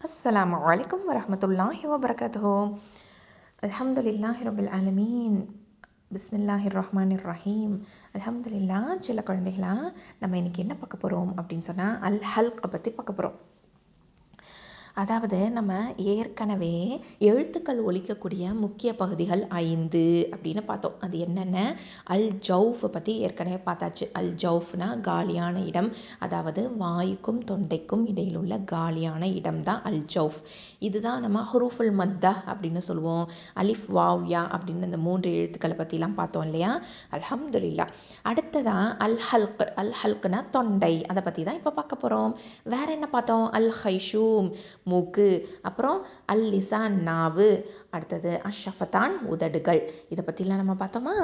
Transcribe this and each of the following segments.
السلام عليكم ورحمة الله وبركاته الحمد لله رب العالمين பிஸ்மில்லாஹிர் ரஹ்மானிர் ரஹீம் அல்ஹம்துலில்லா சில குழந்தைகளா நம்ம இன்னைக்கு என்ன பார்க்க போகிறோம் அப்படின்னு சொன்னால் அல் ஹல்கை பற்றி பார்க்க போகிறோம் அதாவது நம்ம ஏற்கனவே எழுத்துக்கள் ஒலிக்கக்கூடிய முக்கிய பகுதிகள் ஐந்து அப்படின்னு பார்த்தோம். அது என்னென்ன? அல் ஜவுஃபை பற்றி ஏற்கனவே பார்த்தாச்சு. அல் ஜவுஃப்னா காலியான இடம். அதாவது வாய்க்கும் தொண்டைக்கும் இடையில் உள்ள காலியான இடம் தான் அல் ஜவுஃப் இதுதான் நம்ம ஹுரூஃபுல் மத்தா அப்படின்னு சொல்லுவோம். அலிஃப் வாவ்யா அப்படின்னு இந்த மூன்று எழுத்துக்களை பற்றிலாம் பார்த்தோம் இல்லையா? அல்ஹம்துலில்லா அடுத்ததான் அல் ஹல்க். அல் ஹல்க்னா தொண்டை. அதை பற்றி தான் இப்போ பார்க்க போகிறோம் வேற என்ன பார்த்தோம்? அல் ஹைஷூம். மூக்கு அப்புறம் அல் லிசான் நாவு அடுத்தது அஷஃபத்தான் உதடுகள். இதை பற்றிலாம் நம்ம பார்த்தோமா?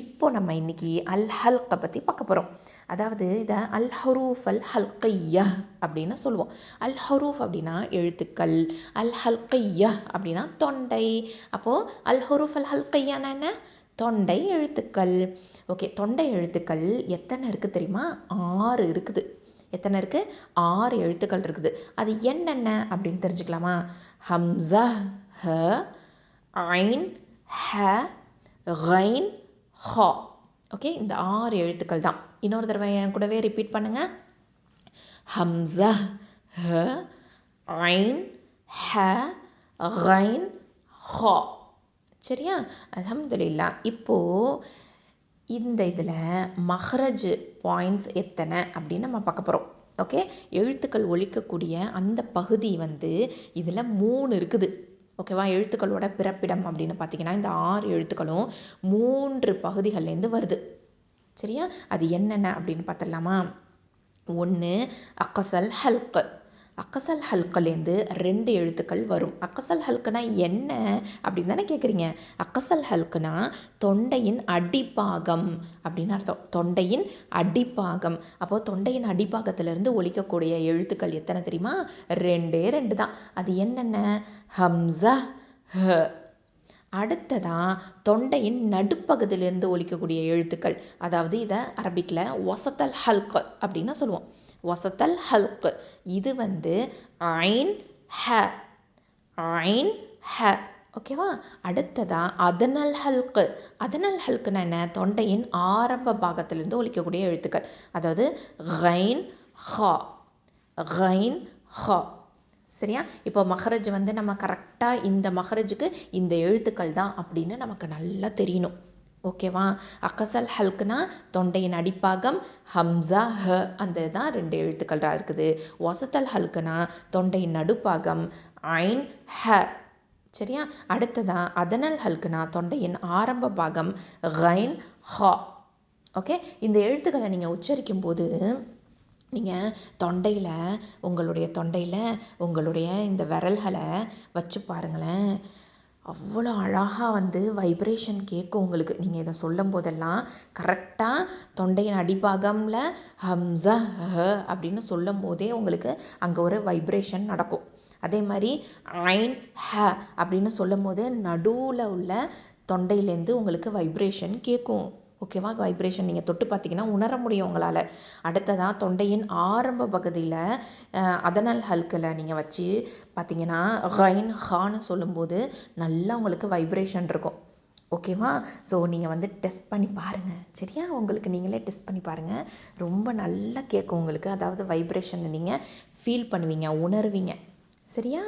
இப்போ நம்ம இன்னைக்கு அல் ஹல்கை பற்றி பார்க்க போகிறோம் அதாவது இதை அல் ஹரூஃப் அல் ஹல்கைய அப்படின்னு சொல்லுவோம். அல் ஹரூஃப் அப்படின்னா எழுத்துக்கள் அல் ஹல்கைய அப்படின்னா தொண்டை. அப்போது அல் ஹரூஃப் அல் ஹல்கையானா என்ன? தொண்டை எழுத்துக்கள். ஓகே தொண்டை எழுத்துக்கள் எத்தனை இருக்குது தெரியுமா? ஆறு இருக்குது. எத்தனை இருக்குது ஆறு எழுத்துக்கள் இருக்குது. அது என்னென்ன அப்படின்னு தெரிஞ்சுக்கலாமா? ஹம்சா ஹ ஐன் ஹ ஹைன் ஹா. ஓகே இந்த ஆறு எழுத்துக்கள் தான். இன்னொரு தடவை என் கூடவே ரிப்பீட் பண்ணுங்கள் ஹம்சா ஹ ஐன் ஹ ஹைன் ஹா. சரியா? அலமதுல்லா இப்போது இந்த இதில் மஹரஜ் பாயிண்ட்ஸ் எத்தனை அப்படின்னு நம்ம பார்க்க போகிறோம் ஓகே எழுத்துக்கள் ஒழிக்கக்கூடிய அந்த பகுதி வந்து இதில் மூணு இருக்குது. ஓகேவா எழுத்துக்களோட பிறப்பிடம் அப்படின்னு பார்த்தீங்கன்னா இந்த ஆறு எழுத்துக்களும் மூன்று பகுதிகள்லேருந்து வருது. சரியா? அது என்னென்ன அப்படின்னு பார்த்துடலாமா? ஒன்று அக்கசல் ஹல்கு. அக்கசல் ஹல்கலேருந்து ரெண்டு எழுத்துக்கள் வரும். அக்கசல் ஹல்குனா என்ன அப்படின்னு தானே கேட்குறீங்க அக்கசல் ஹல்குனா தொண்டையின் அடிப்பாகம் அப்படின்னு அர்த்தம். தொண்டையின் அடிப்பாகம். அப்போது தொண்டையின் அடிப்பாகத்திலிருந்து ஒழிக்கக்கூடிய எழுத்துக்கள் எத்தனை தெரியுமா? ரெண்டே ரெண்டு தான். அது என்னென்ன? ஹம்சா ஹ. அடுத்ததாக தொண்டையின் நடுப்பகுதியிலிருந்து ஒழிக்கக்கூடிய எழுத்துக்கள். அதாவது இதை அரபிக்கில் ஒசத்தல் ஹல்க் அப்படின்னு சொல்லுவோம். ஒசத்தல் ஹல்க். இது வந்து ஐன் ஹ. ஐன் ஹ. ஓகேவா? அடுத்ததா அதனல் ஹல்கு. அதனல் ஹல்க்குன்னா என்ன? தொண்டையின் ஆரம்ப பாகத்திலிருந்து ஒழிக்கக்கூடிய எழுத்துக்கள். அதாவது கைன் ஹா. கைன் ஹா. சரியா? இப்போ மஹரஜ் வந்து நம்ம கரெக்டாக இந்த மஹரஜுக்கு இந்த எழுத்துக்கள் தான் அப்படின்னு நமக்கு நல்லா தெரியணும். ஓகேவா? அக்கசல் ஹல்குனா தொண்டையின் அடிப்பாகம் ஹம்சா ஹ அந்த தான் ரெண்டு எழுத்துக்களாக இருக்குது. ஒசத்தல் ஹல்குனா தொண்டையின் நடுப்பாகம் ஐன் ஹ. சரியா? அடுத்ததா அதனல் ஹல்குனா தொண்டையின் ஆரம்ப பாகம் கைன் ஹா. ஓகே? இந்த எழுத்துக்களை நீங்கள் உச்சரிக்கும் போது நீங்கள் தொண்டையில் உங்களுடைய தொண்டையில் உங்களுடைய இந்த விரல்களை வச்சு பாருங்களேன். அவ்வளோ அழகாக வந்து வைப்ரேஷன் கேட்கும் உங்களுக்கு. நீங்கள் இதை சொல்லும் போதெல்லாம் கரெக்டாக தொண்டையின் அடிபாகமில் ஹம்சா ஹ அப்படின்னு சொல்லும் போதே உங்களுக்கு அங்கே ஒரு வைப்ரேஷன் நடக்கும். அதே மாதிரி ஐன் ஹ அப்படின்னு சொல்லும் போது நடுவில் உள்ள தொண்டையிலேருந்து உங்களுக்கு வைப்ரேஷன் கேட்கும் ஓகேவா? வைப்ரேஷன் நீங்கள் தொட்டு பார்த்தீங்கன்னா உணர முடியும் உங்களால். அடுத்ததாக தொண்டையின் ஆரம்ப பகுதியில் அதனல் ஹல்கில் நீங்கள் வச்சு பார்த்தீங்கன்னா ஹைன் ஹான்னு சொல்லும்போது நல்லா உங்களுக்கு வைப்ரேஷன் இருக்கும். ஓகேவா? ஸோ நீங்கள் வந்து டெஸ்ட் பண்ணி பாருங்கள் சரியா? உங்களுக்கு நீங்களே டெஸ்ட் பண்ணி பாருங்கள் ரொம்ப நல்லா கேட்கும் உங்களுக்கு. அதாவது வைப்ரேஷனை நீங்கள் ஃபீல் பண்ணுவீங்க உணர்வீங்க. சரியா?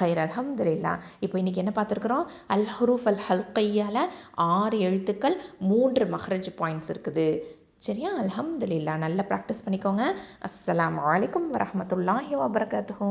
ஹைர் அல்ஹம்துலில்லா இப்போ இன்றைக்கி என்ன பார்த்துருக்குறோம்? அல் ஹரூஃப் அல் ஹல்கையால் ஆறு எழுத்துக்கள் மூன்று மஹரஜ் பாயிண்ட்ஸ் இருக்குது. சரியா? அல்ஹம்துலில்லா நல்லா ப்ராக்டிஸ் பண்ணிக்கோங்க. அஸ்ஸலாம் வலைக்கம் வரமத்துல்லாஹி வபரகாத்துஹூ.